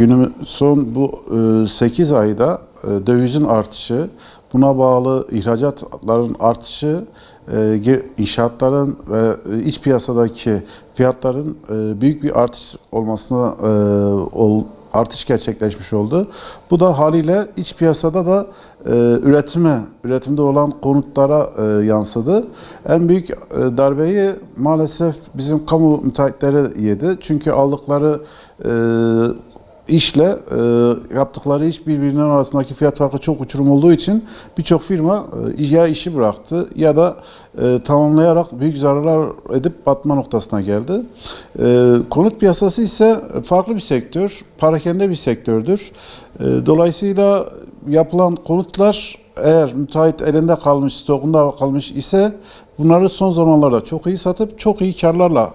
günüm son bu 8 ayda e, dövizin artışı, buna bağlı ihracatların artışı, e, inşaatların ve e, iç piyasadaki fiyatların e, büyük bir artış olmasına e, ol, artış gerçekleşmiş oldu. Bu da haliyle iç piyasada da e, üretime, üretimde olan konutlara e, yansıdı. En büyük e, darbeyi maalesef bizim kamu müteahhitleri yedi. Çünkü aldıkları e, işle e, yaptıkları iş birbirinin arasındaki fiyat farkı çok uçurum olduğu için birçok firma e, ya işi bıraktı ya da e, tamamlayarak büyük zararlar edip batma noktasına geldi. E, konut piyasası ise farklı bir sektör, parakende bir sektördür. E, dolayısıyla yapılan konutlar eğer müteahhit elinde kalmış, stokunda kalmış ise bunları son zamanlarda çok iyi satıp çok iyi karlarla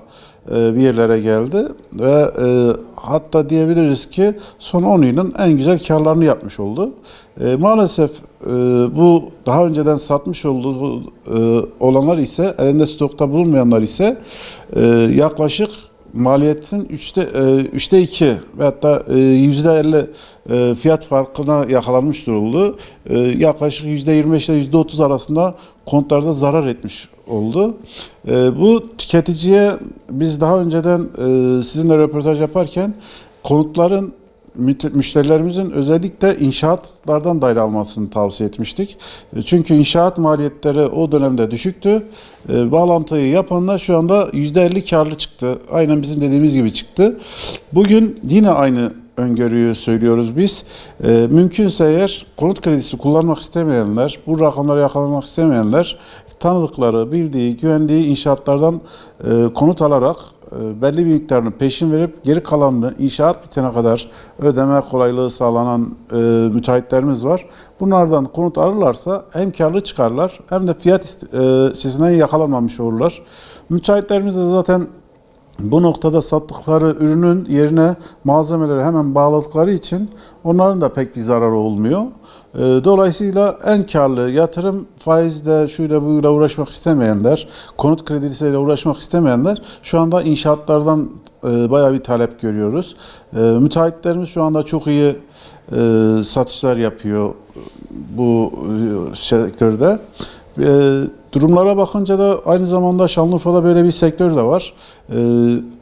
e, bir yerlere geldi ve e, hatta diyebiliriz ki son 10 yılın en güzel karlarını yapmış oldu. E, maalesef e, bu daha önceden satmış olduğu e, olanlar ise elinde stokta bulunmayanlar ise e, yaklaşık maliyetin üçte, e, üçte iki ve hatta e, yüzde elli e, fiyat farkına yakalanmış duruldu. E, yaklaşık yüzde yirmi ile yüzde otuz arasında kontlarda zarar etmiş oldu. E, bu tüketiciye biz daha önceden e, sizinle röportaj yaparken konutların müşterilerimizin özellikle inşaatlardan daire almasını tavsiye etmiştik. E, Çünkü inşaat maliyetleri o dönemde düşüktü. E, Bağlantıyı yapanlar şu anda %50 karlı çıktı. Aynen bizim dediğimiz gibi çıktı. Bugün yine aynı öngörüyü söylüyoruz biz. E, mümkünse eğer konut kredisi kullanmak istemeyenler, bu rakamları yakalamak istemeyenler tanıdıkları, bildiği, güvendiği inşaatlardan e, konut alarak belli bir miktarını peşin verip geri kalanını inşaat bitene kadar ödeme kolaylığı sağlanan e, müteahhitlerimiz var. Bunlardan konut alırlarsa hem karlı çıkarlar hem de fiyat e, sesinden yakalanmamış olurlar. Müteahhitlerimiz de zaten bu noktada sattıkları ürünün yerine malzemeleri hemen bağladıkları için onların da pek bir zararı olmuyor. Ee, Dolayısıyla en karlı yatırım faizle şuyla buyla uğraşmak istemeyenler, konut kredisiyle uğraşmak istemeyenler şu anda inşaatlardan e, bayağı bir talep görüyoruz. E, Müteahhitlerimiz şu anda çok iyi e, satışlar yapıyor bu sektörde. E, durumlara bakınca da aynı zamanda Şanlıurfa'da böyle bir sektör de var. E,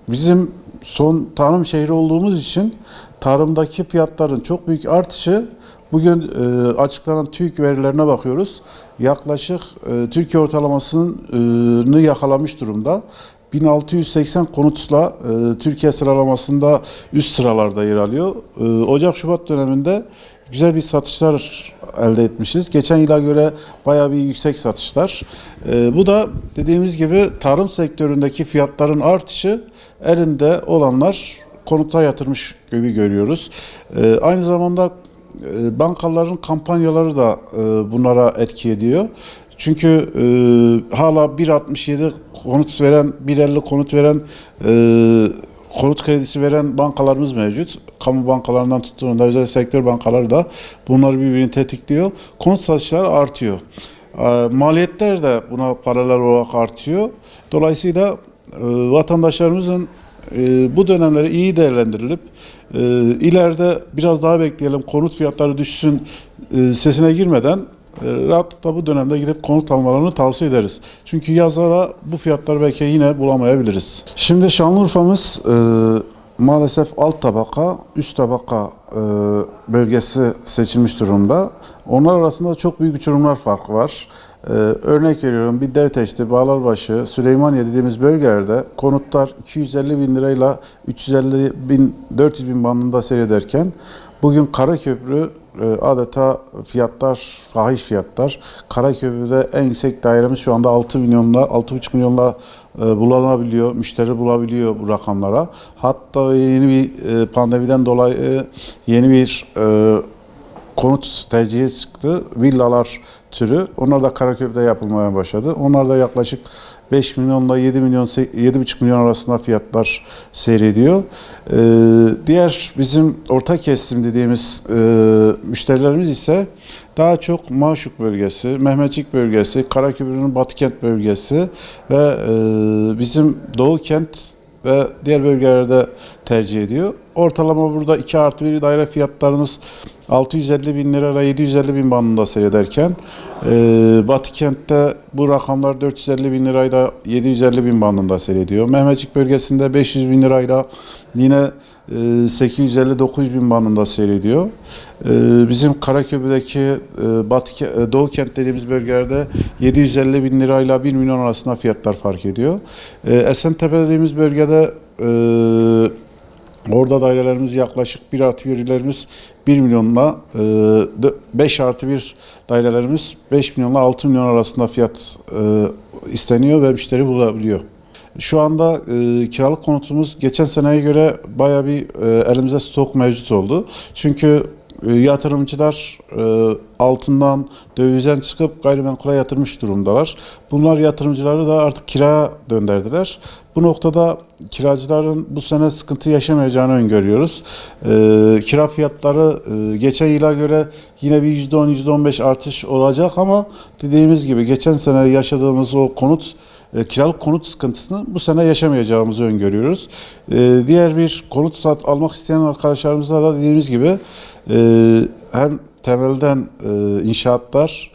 bizim son tarım şehri olduğumuz için tarımdaki fiyatların çok büyük artışı bugün e, açıklanan TÜİK verilerine bakıyoruz. Yaklaşık e, Türkiye ortalamasını yakalamış durumda. 1680 konutla e, Türkiye sıralamasında üst sıralarda yer alıyor. E, Ocak-Şubat döneminde güzel bir satışlar elde etmişiz. Geçen yıla göre bayağı bir yüksek satışlar. E, bu da dediğimiz gibi tarım sektöründeki fiyatların artışı elinde olanlar konuta yatırmış gibi görüyoruz. E, aynı zamanda e, bankaların kampanyaları da e, bunlara etki ediyor. Çünkü e, hala 1.67 konut veren, 1.50 konut veren, e, konut kredisi veren bankalarımız mevcut. Kamu bankalarından tuttuğunda özel sektör bankaları da bunları birbirini tetikliyor. Konut satışları artıyor. E, maliyetler de buna paralel olarak artıyor. Dolayısıyla e, vatandaşlarımızın e, bu dönemleri iyi değerlendirilip e, ileride biraz daha bekleyelim konut fiyatları düşsün sesine girmeden rahatlıkla bu dönemde gidip konut almalarını tavsiye ederiz. Çünkü yazda da bu fiyatları belki yine bulamayabiliriz. Şimdi Şanlıurfa'mız e, maalesef alt tabaka, üst tabaka e, bölgesi seçilmiş durumda. Onlar arasında çok büyük uçurumlar farkı var. Ee, örnek veriyorum bir Devteşti, Bağlarbaşı, Süleymaniye dediğimiz bölgelerde konutlar 250 bin lirayla 350 bin, 400 bin bandında seyrederken bugün Karaköprü e, adeta fiyatlar, fahiş fiyatlar. Karaköprü'de en yüksek dairemiz şu anda 6 milyonla, 6,5 milyonla e, bulunabiliyor, müşteri bulabiliyor bu rakamlara. Hatta yeni bir e, pandemiden dolayı yeni bir e, konut tercihi çıktı. Villalar türü. Onlar da Karaköprü'de yapılmaya başladı. Onlar da yaklaşık 5 milyonla 7 milyon 7,5 milyon arasında fiyatlar seyrediyor. Ee, diğer bizim orta kesim dediğimiz e, müşterilerimiz ise daha çok Maşuk bölgesi, Mehmetçik bölgesi, Karaköprü'nün Batıkent bölgesi ve e, bizim Doğu Kent ve diğer bölgelerde tercih ediyor. Ortalama burada 2 artı 1 daire fiyatlarımız 650 bin lira ile 750 bin bandında seyrederken e, Batı kentte bu rakamlar 450 bin lirayla 750 bin bandında seyrediyor. Mehmetçik bölgesinde 500 bin lirayla yine e, 850-900 bin bandında seyrediyor. Bizim Karaköprü'deki e, Batı, Doğu kent dediğimiz bölgelerde 750 bin lirayla 1 milyon arasında fiyatlar fark ediyor. Esentepe dediğimiz bölgede Orada dairelerimiz yaklaşık 1 artı 1'lerimiz 1 milyonla 5 artı 1 dairelerimiz 5 milyonla 6 milyon arasında fiyat e, isteniyor ve müşteri bulabiliyor. Şu anda e, kiralık konutumuz geçen seneye göre baya bir e, elimize stok mevcut oldu. Çünkü e, yatırımcılar e, altından dövizden çıkıp gayrimenkule yatırmış durumdalar. Bunlar yatırımcıları da artık kiraya döndürdüler. Bu noktada kiracıların bu sene sıkıntı yaşamayacağını öngörüyoruz. E, kira fiyatları e, geçen yıla göre yine bir %10, %15 artış olacak ama dediğimiz gibi geçen sene yaşadığımız o konut e, kiralık konut sıkıntısını bu sene yaşamayacağımızı öngörüyoruz. E, diğer bir konut sat almak isteyen arkadaşlarımıza da dediğimiz gibi e, hem temelden e, inşaatlar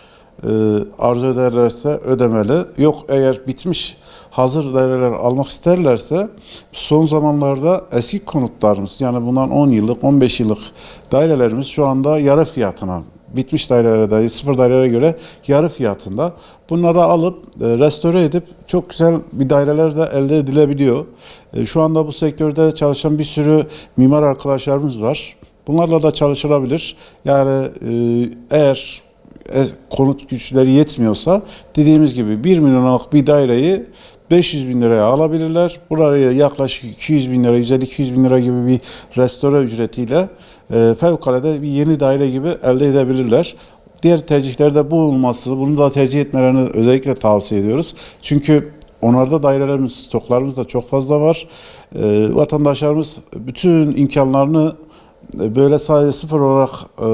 arzu ederlerse ödemeli. Yok eğer bitmiş hazır daireler almak isterlerse son zamanlarda eski konutlarımız yani bundan 10 yıllık 15 yıllık dairelerimiz şu anda yarı fiyatına bitmiş dairelere dahi sıfır dairelere göre yarı fiyatında bunları alıp e, restore edip çok güzel bir daireler de elde edilebiliyor. E, Şu anda bu sektörde çalışan bir sürü mimar arkadaşlarımız var. Bunlarla da çalışılabilir. Yani e, eğer konut güçleri yetmiyorsa dediğimiz gibi 1 milyonluk bir daireyi 500 bin liraya alabilirler. Buraya yaklaşık 200 bin lira, 150-200 bin lira gibi bir restore ücretiyle e, fevkalade bir yeni daire gibi elde edebilirler. Diğer tercihlerde bu olması, bunu da tercih etmelerini özellikle tavsiye ediyoruz. Çünkü onlarda dairelerimiz, stoklarımız da çok fazla var. E, vatandaşlarımız bütün imkanlarını e, böyle sadece sıfır olarak e,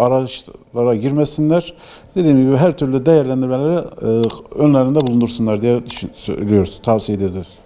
araçlara girmesinler. Dediğim gibi her türlü değerlendirmeleri e, önlerinde bulundursunlar diye söylüyoruz, tavsiye ediyoruz.